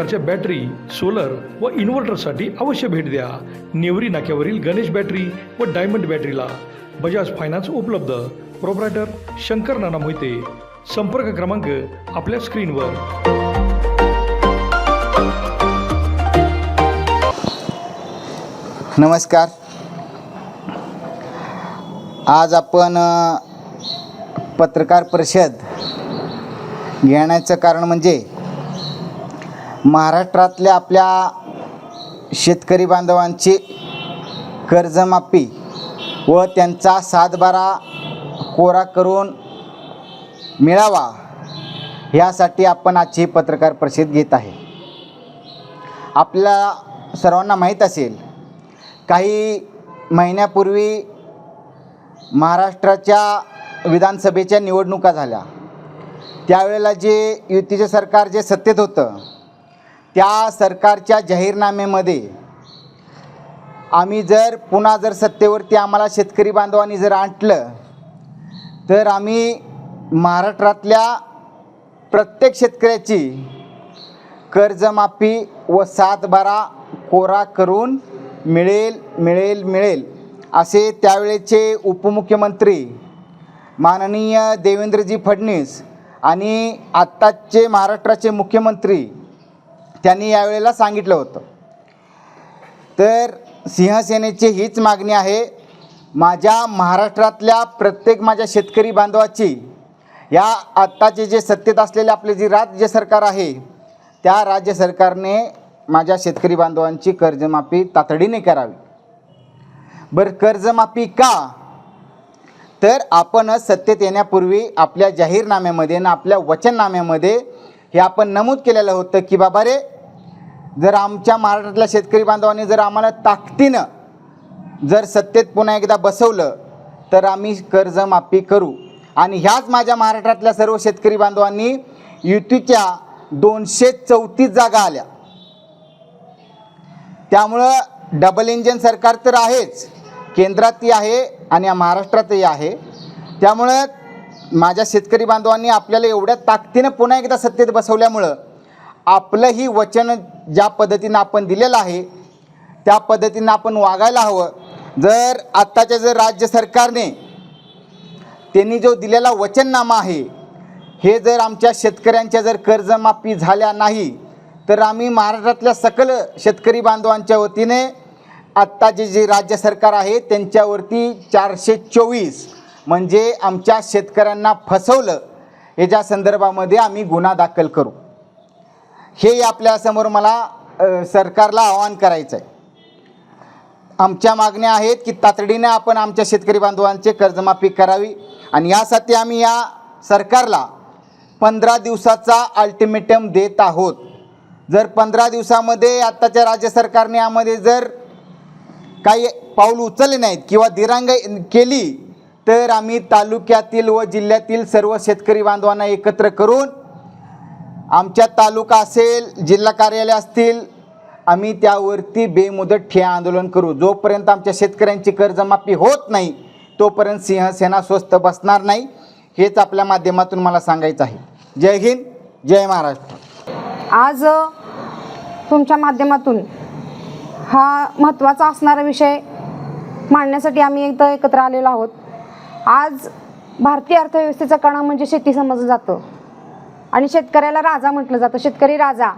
प्रकारच्या battery solar व इन्व्हर्टरसाठी अवश्य भेट द्या. नेवरी नाक्यावरील गणेश बॅटरी व डायमंड बॅटरीला बजाज फायनान्स उपलब्ध. प्रोप्रायटर शंकर नाना मोहिते. संपर्क क्रमांक आपल्या स्क्रीनवर. नमस्कार. आज आपण पत्रकार परिषद घेण्याचं कारण म्हणजे महाराष्ट्रातल्या आपल्या शेतकरी बांधवांची कर्जमाफी व त्यांचा सातबारा कोरा करून मिळावा ह्यासाठी आपण आजची पत्रकार परिषद घेत आहे. आपल्या सर्वांना माहीत असेल काही महिन्यापूर्वी महाराष्ट्राच्या विधानसभेच्या निवडणुका झाल्या. त्यावेळेला जे युतीचे सरकार जे सत्तेत होतं त्या सरकारच्या जाहीरनाम्यामध्ये आम्ही जर पुन्हा जर सत्तेवरती आम्हाला शेतकरी बांधवांनी जर आणलं तर आम्ही महाराष्ट्रातल्या प्रत्येक शेतकऱ्याची कर्जमाफी व सातबारा कोरा करून मिळेल मिळेल मिळेल असे त्यावेळेचे उपमुख्यमंत्री माननीय देवेंद्रजी फडणवीस आणि आत्ताचे महाराष्ट्राचे मुख्यमंत्री त्यांनी यावेळेला सांगितलं होतं. तर सिंहसेनेची हीच मागणी आहे माझ्या महाराष्ट्रातल्या प्रत्येक माझ्या शेतकरी बांधवाची या आत्ताचे जे सत्तेत असलेले आपले जे राज्य सरकार आहे त्या राज्य सरकारने माझ्या शेतकरी बांधवांची कर्जमाफी तातडीने करावी. बरं कर्जमाफी का? तर आपणच सत्तेत येण्यापूर्वी आपल्या जाहीरनाम्यामध्ये आणि आपल्या वचननाम्यामध्ये हे आपण नमूद केलेलं होतं की बाबा रे जर आमच्या महाराष्ट्रातल्या शेतकरी बांधवांनी जर आम्हाला ताकदीनं जर सत्तेत पुन्हा एकदा बसवलं तर आम्ही कर्जमाफी करू. आणि ह्याच माझ्या महाराष्ट्रातल्या सर्व शेतकरी बांधवांनी युतीच्या दोनशे चौतीस जागा आल्या. त्यामुळं डबल इंजन सरकार तर आहेच. केंद्रातही आहे आणि या महाराष्ट्रातही आहे. त्यामुळं माझ्या शेतकरी बांधवांनी आपल्याला एवढ्या ताकदीनं पुन्हा एकदा सत्तेत बसवल्यामुळं आपलं ही वचन ज्या पद्धतीनं आपण दिलेलं आहे त्या पद्धतीनं आपण वागायला हवं. जर आत्ताच्या जर राज्य सरकारने त्यांनी जो दिलेला वचननामा आहे हे जर आमच्या शेतकऱ्यांच्या जर कर्जमाफी झाल्या नाही तर आम्ही महाराष्ट्रातल्या सकल शेतकरी बांधवांच्या वतीने आत्ताचे जे राज्य सरकार आहे त्यांच्यावरती चारशे चोवीस म्हणजे आमच्या शेतकऱ्यांना फसवलं याच्या संदर्भामध्ये आम्ही गुन्हा दाखल करू. हे आपल्यासमोर मला सरकारला आवाहन करायचं आहे. आमच्या मागण्या आहेत की तातडीने आपण आमच्या शेतकरी बांधवांचे कर्जमाफी करावी आणि यासाठी आम्ही या सरकारला पंधरा दिवसाचा अल्टिमेटम देत आहोत. जर पंधरा दिवसामध्ये आत्ताच्या राज्य सरकारने यामध्ये जर काही पाऊल उचलले नाहीत किंवा दिरांग केली तर आम्ही तालुक्यातील व जिल्ह्यातील सर्व शेतकरी बांधवांना एकत्र करून आमच्या तालुका असेल जिल्हा कार्यालय असतील आम्ही त्यावरती बेमुदत ठिया आंदोलन करू. जोपर्यंत आमच्या शेतकऱ्यांची कर्जमाफी होत नाही तोपर्यंत सिंहसेना स्वस्त बसणार नाही हेच आपल्या माध्यमातून मला सांगायचं आहे. जय हिंद जय महाराष्ट्र. आज तुमच्या माध्यमातून हा महत्त्वाचा असणारा विषय मांडण्यासाठी आम्ही एकदा एकत्र आलेलो आहोत. आज भारतीय अर्थव्यवस्थेचा कणा म्हणजे शेती समजलं जातं. आणि शेतकऱ्याला राजा म्हटलं जातं शेतकरी राजा.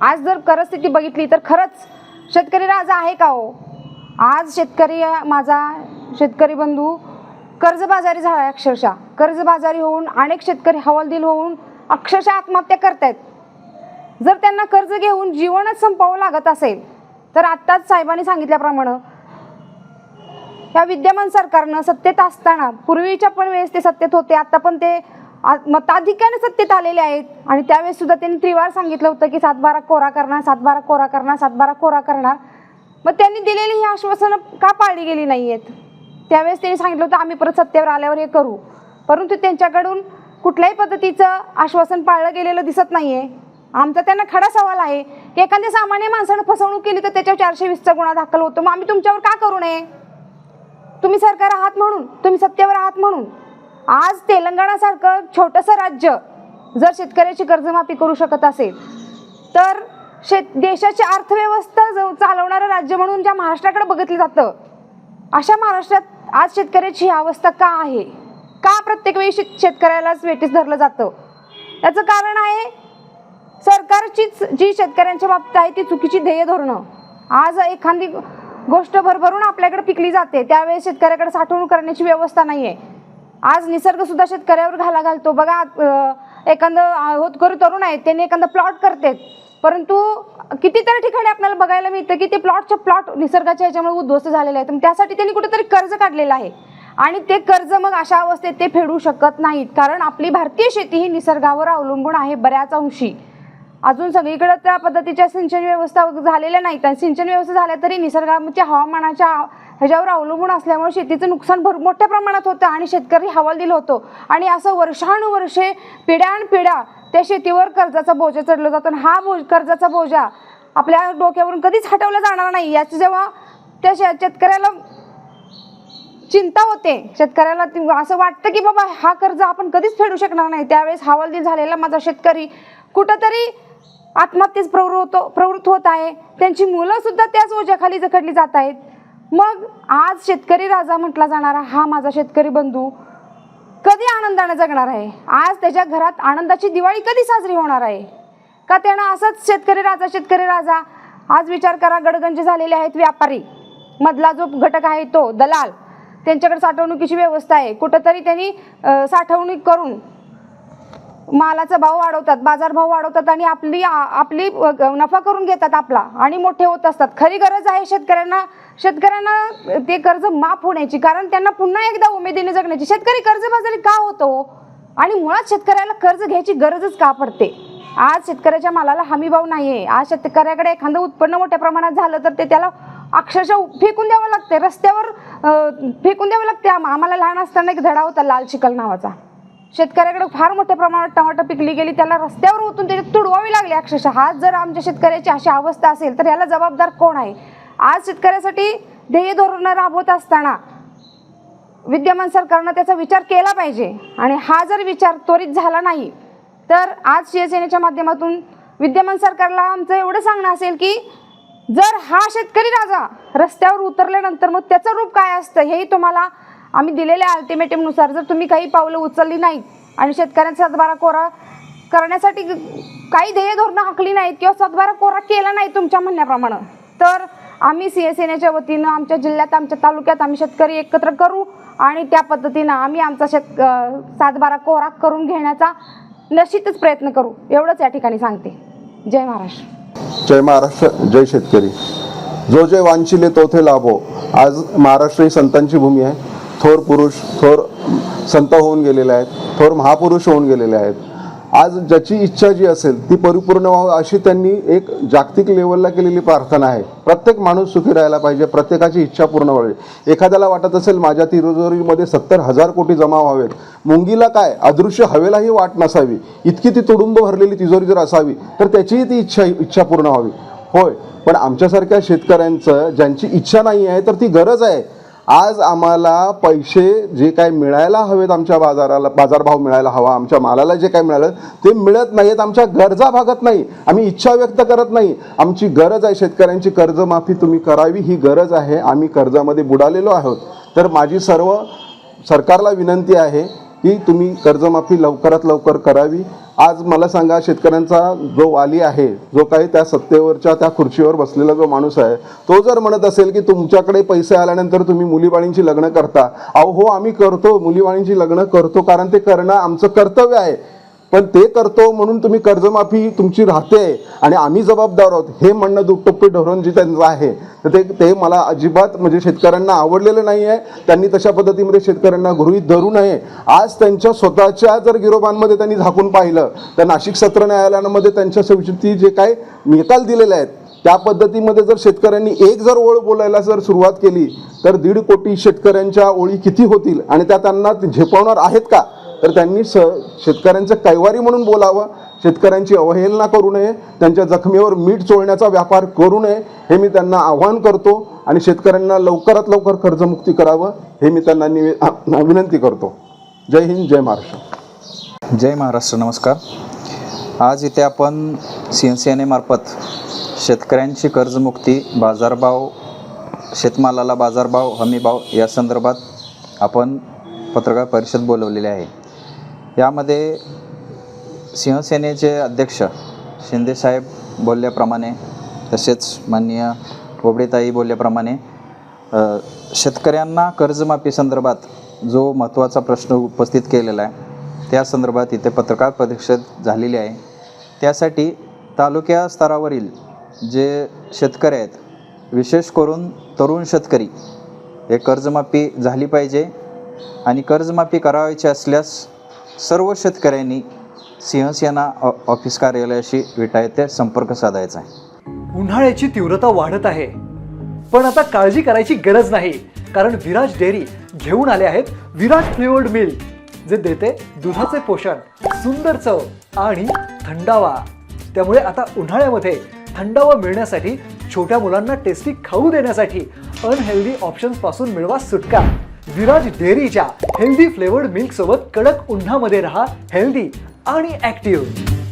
आज जर करस्थिती बघितली तर खरंच शेतकरी राजा आहे का हो? आज शेतकरी माझा शेतकरी बंधू कर्जबाजारी झाला आहे अक्षरशः. कर्जबाजारी होऊन अनेक शेतकरी हवालदिल होऊन अक्षरशः आत्महत्या करतायत. जर त्यांना कर्ज घेऊन जीवनच संपवावं लागत असेल तर आत्ताच साहेबांनी सांगितल्याप्रमाणे या विद्यमान सरकारनं सत्तेत असताना पूर्वीच्या पण वेळेस ते सत्तेत होते आता पण ते आ- मताधिक्याने सत्तेत आलेले आहेत. आणि त्यावेळेस सुद्धा त्यांनी त्रिवार सांगितलं होतं की सातबारा कोरा करणार सातबारा कोरा करणार सातबारा कोरा करणार. मग त्यांनी दिलेली ही आश्वासनं का पाळली गेली नाही आहेत त्यावेळेस त्यांनी सांगितलं होतं आम्ही परत सत्तेवर आल्यावर हे करू. परंतु त्यांच्याकडून कुठल्याही पद्धतीचं आश्वासन पाळलं गेलेलं दिसत नाही आहे आमचा त्यांना खडा सवाल आहे की एखाद्या सामान्य माणसानं फसवणूक केली तर त्याच्यावर चारशे वीसचा गुन्हा दाखल होतो. मग आम्ही तुमच्यावर का करू नये? तुम्ही सरकार आहात म्हणून तुम्ही सत्तेवर आहात म्हणून. आज तेलंगणासारखं छोटंसं राज्य जर शेतकऱ्याची कर्जमाफी करू शकत असेल तर शेत देशाची अर्थव्यवस्था जो चालवणारं राज्य म्हणून ज्या महाराष्ट्राकडे बघितलं जातं अशा महाराष्ट्रात आज शेतकऱ्याची ही अवस्था का आहे? का प्रत्येक वेळी शेत शेतकऱ्यालाच वेटीस धरलं जातं? याचं कारण आहे सरकारचीच जी शेतकऱ्यांच्या बाबतीत आहे ती चुकीची ध्येय धोरणं. आज एखादी गोष्ट भरभरून आपल्याकडे पिकली जाते. त्यावेळेस शेतकऱ्याकडे साठवणूक करण्याची व्यवस्था नाही आहे आज निसर्ग सुद्धा शेतकऱ्यावर घाला घालतो बघा एखादं होतकरू तरुण आहेत त्यांनी एखादं प्लॉट करतात. परंतु कितीतरी ठिकाणी आपल्याला बघायला मिळतं की ते प्लॉटचे प्लॉट निसर्गाच्या ह्याच्यामुळे उद्ध्वस्त झालेले आहेत. त्यासाठी त्यांनी कुठेतरी कर्ज काढलेलं आहे. आणि ते कर्ज मग अशा अवस्थेत ते फेडू शकत नाहीत. कारण आपली भारतीय शेती ही निसर्गावर अवलंबून आहे बऱ्याच अंशी. अजून सगळीकडे त्या पद्धतीच्या सिंचन व्यवस्था झालेल्या नाहीत. आणि सिंचन व्यवस्था झाल्या तरी निसर्गाच्या हवामानाच्या ह्याच्यावर अवलंबून असल्यामुळे शेतीचं नुकसान भर मोठ्या प्रमाणात होतं आणि शेतकरी हवालदिल होतो. आणि असं वर्षानुवर्षे पिढ्यानपिढ्या त्या शेतीवर कर्जाचा बोजा चढला जातो आणि हा बोज कर्जाचा बोजा आपल्या डोक्यावरून कधीच हटवला जाणार नाही. याची जेव्हा त्या शे- शेतकऱ्याला चिंता होते शेतकऱ्याला ती- असं वाटतं की बाबा हा कर्ज आपण कधीच फेडू शकणार नाही. त्यावेळेस हवालदिल झालेला माझा शेतकरी कुठंतरी आत्महत्येस प्रवृत्त होतो प्रवृत्त होत आहे. त्यांची मुलं सुद्धा त्याच ओझ्याखाली जखडली जात आहेत. मग आज शेतकरी राजा म्हटला जाणारा हा माझा शेतकरी बंधू कधी आनंदाने जगणार आहे? आज त्याच्या घरात आनंदाची दिवाळी कधी साजरी होणार आहे? का त्यानं असंच शेतकरी राजा शेतकरी राजा? आज विचार करा गडगंज झालेले आहेत व्यापारी. मधला जो घटक आहे तो दलाल. त्यांच्याकडे साठवणुकीची व्यवस्था आहे. कुठंतरी त्यांनी साठवणूक करून मालाचा भाव वाढवतात बाजारभाव वाढवतात आणि आपली आपली नफा करून घेतात आपला आणि मोठे होत असतात. खरी गरज आहे शेतकऱ्यांना शेतकऱ्यांना ते कर्ज माफ होण्याची कारण त्यांना पुन्हा एकदा उमेदीने जगण्याची. शेतकरी कर्जबाजारी का होतो? आणि मुळात शेतकऱ्याला कर्ज घ्यायची गरजच का पडते? आज शेतकऱ्याच्या मालाला हमी भाव नाहीये. आज शेतकऱ्याकडे एखादं उत्पन्न मोठ्या प्रमाणात झालं तर ते त्याला अक्षरशः फेकून द्यावं लागते. रस्त्यावर फेकून द्यावं लागते. आम्हाला लहान असताना एक धडा होता लाल चिकल नावाचा. शेतकऱ्याकडे फार मोठ्या प्रमाणात टमाटर पिकली गेली त्याला रस्त्यावर ओतून त्याच्यात तुडवावी लागली अक्षरशः. आज जर आमच्या शेतकऱ्याची अशी अवस्था असेल तर याला जबाबदार कोण आहे? आज शेतकऱ्यासाठी ध्येय धोरणं राबवत असताना विद्यमान सरकारनं त्याचा विचार केला पाहिजे. आणि हा जर विचार त्वरित झाला नाही तर आज शिवसेनेच्या माध्यमातून विद्यमान सरकारला आमचं एवढं सांगणं असेल की जर हा शेतकरी राजा रस्त्यावर उतरल्यानंतर मग त्याचं रूप काय असतं हेही तुम्हाला आम्ही दिलेल्या अल्टिमेटमनुसार जर तुम्ही काही पावलं उचलली नाहीत आणि शेतकऱ्यांचा सातबारा कोरा करण्यासाठी काही ध्येय धोरणं आखली नाहीत किंवा सातबारा कोरा केला नाही तुमच्या म्हणण्याप्रमाणे तर आम्ही सी एस एनच्या वतीनं आमच्या जिल्ह्यात आमच्या तालुक्यात आम्ही शेतकरी एकत्र करू आणि त्या पद्धतीनं आम्ही आमचा शेत सातबारा कोरा करून घेण्याचा नशीतच प्रयत्न करू. एवढंच या ठिकाणी सांगते. जय महाराष्ट्र. जय महाराष्ट्र जय शेतकरी. जो जय वांछिले तो थे लाभो. आज महाराष्ट्र ही संतांची भूमी आहे. थोर पुरुष थोर संत होऊन गेलेले आहेत थोर महापुरुष होऊन गेलेले आहेत. आज ज्याची इच्छा जी असेल ती परिपूर्ण व्हावं अशी त्यांनी एक जागतिक लेवलला केलेली प्रार्थना आहे. प्रत्येक माणूस सुखी राहायला पाहिजे प्रत्येकाची इच्छा पूर्ण व्हावी. एखाद्याला वाटत असेल माझ्या तिरोजोरीमध्ये सत्तर हजार कोटी जमा व्हावेत. मुंगीला काय? अदृश्य हवेलाही वाट नसावी. इतकी ती तुडुंब भरलेली तिजोरी जर असावी तर त्याचीही ती इच्छा इच्छा पूर्ण व्हावी. होय पण आमच्यासारख्या शेतकऱ्यांचं ज्यांची इच्छा नाही आहे तर ती गरज आहे. आज आम्हाला पैसे जे काय मिळायला हवेत आमच्या बाजाराला बाजारभाव मिळायला हवा आमच्या मालाला जे काय मिळालं ते मिळत नाहीत आमच्या गरजा भागत नाही. आम्ही इच्छा व्यक्त करत नाही. आमची गरज आहे शेतकऱ्यांची कर्जमाफी तुम्ही करावी ही गरज आहे. आम्ही कर्जामध्ये बुडालेलो आहोत. तर माझी सर्व सरकारला विनंती आहे की तुम्ही कर्जमाफी लवकरात लवकर करावी. आज मला सांगा शेतकऱ्यांचा जो वाली आहे जो काही त्या सत्तेवरच्या त्या खुर्चीवर बसलेला जो माणूस आहे तो जर म्हणत असेल की तुमच्याकडे पैसे आल्यानंतर तुम्ही मुलीबाळींची लग्न करता. अहो हो आम्ही करतो मुलीबाळींची लग्न करतो कारण ते करणं आमचं कर्तव्य आहे. पण ते करतो म्हणून तुम्ही कर्जमाफी तुमची राहते आणि आम्ही जबाबदार आहोत हे म्हणणं दुटप्पी धोरण जे त्यांचं आहे. तर ते ते मला अजिबात म्हणजे शेतकऱ्यांना आवडलेलं नाही आहे त्यांनी तशा पद्धतीमध्ये शेतकऱ्यांना गृहीत धरू नये. आज त्यांच्या स्वतःच्या जर गिरोबांमध्ये त्यांनी झाकून पाहिलं तर नाशिक सत्र न्यायालयामध्ये त्यांच्या शेवटी जे काय निकाल दिलेले आहेत त्या पद्धतीमध्ये जर शेतकऱ्यांनी एक जर ओळ बोलायला जर सुरुवात केली तर दीड कोटी शेतकऱ्यांच्या ओळी किती होतील? आणि त्या त्यांना झेपवणार आहेत का? तर त्यांनी स शेतकऱ्यांचं कैवारी म्हणून बोलावं शेतकऱ्यांची अवहेलना करू नये त्यांच्या जखमेवर मीठ चोळण्याचा व्यापार करू नये हे मी त्यांना आव्हान करतो आणि शेतकऱ्यांना लवकरात लवकर कर्जमुक्ती करावं हे मी त्यांना निवे विनंती करतो. जय हिंद जय महाराष्ट्र. जय महाराष्ट्र नमस्कार. आज इथे आपण सी एन सी एन एमार्फत शेतकऱ्यांची कर्जमुक्ती बाजारभाव शेतमालाला बाजारभाव हमीभाव या संदर्भात आपण पत्रकार परिषद बोलवलेली आहे. यामध्ये शिवसेनेचे अध्यक्ष शिंदेसाहेब बोलल्याप्रमाणे तसेच माननीय बोबडेताई बोलल्याप्रमाणे शेतकऱ्यांना कर्जमाफी संदर्भात जो महत्त्वाचा प्रश्न उपस्थित केलेला आहे त्या संदर्भात इथे पत्रकार परिषद झालेली आहे. त्यासाठी तालुक्या स्तरावरील जे शेतकरी आहेत विशेष करून तरुण शेतकरी हे कर्जमाफी झाली पाहिजे आणि कर्जमाफी करावायची असल्यास सर्व शेतकऱ्यांनी सिंहसेना ऑ- ऑफिस कार्यालयाशी विटायते संपर्क साधायचा आहे. उन्हाळ्याची तीव्रता वाढत आहे. पण आता काळजी करायची गरज नाही कारण विराज डेअरी घेऊन आले आहेत विराज फ्लेवर्ड मिल्क जे देते दुधाचे पोषण सुंदर चव आणि थंडावा. त्यामुळे आता उन्हाळ्यामध्ये थंडावा मिळण्यासाठी छोट्या मुलांना टेस्टी खाऊ देण्यासाठी अनहेल्दी ऑप्शन्सपासून मिळवा सुटका. विराज डेअरीच्या हेल्दी फ्लेवर्ड मिल्क सोबत कडक उन्हामध्ये राहा हेल्दी आणि ऍक्टिव्ह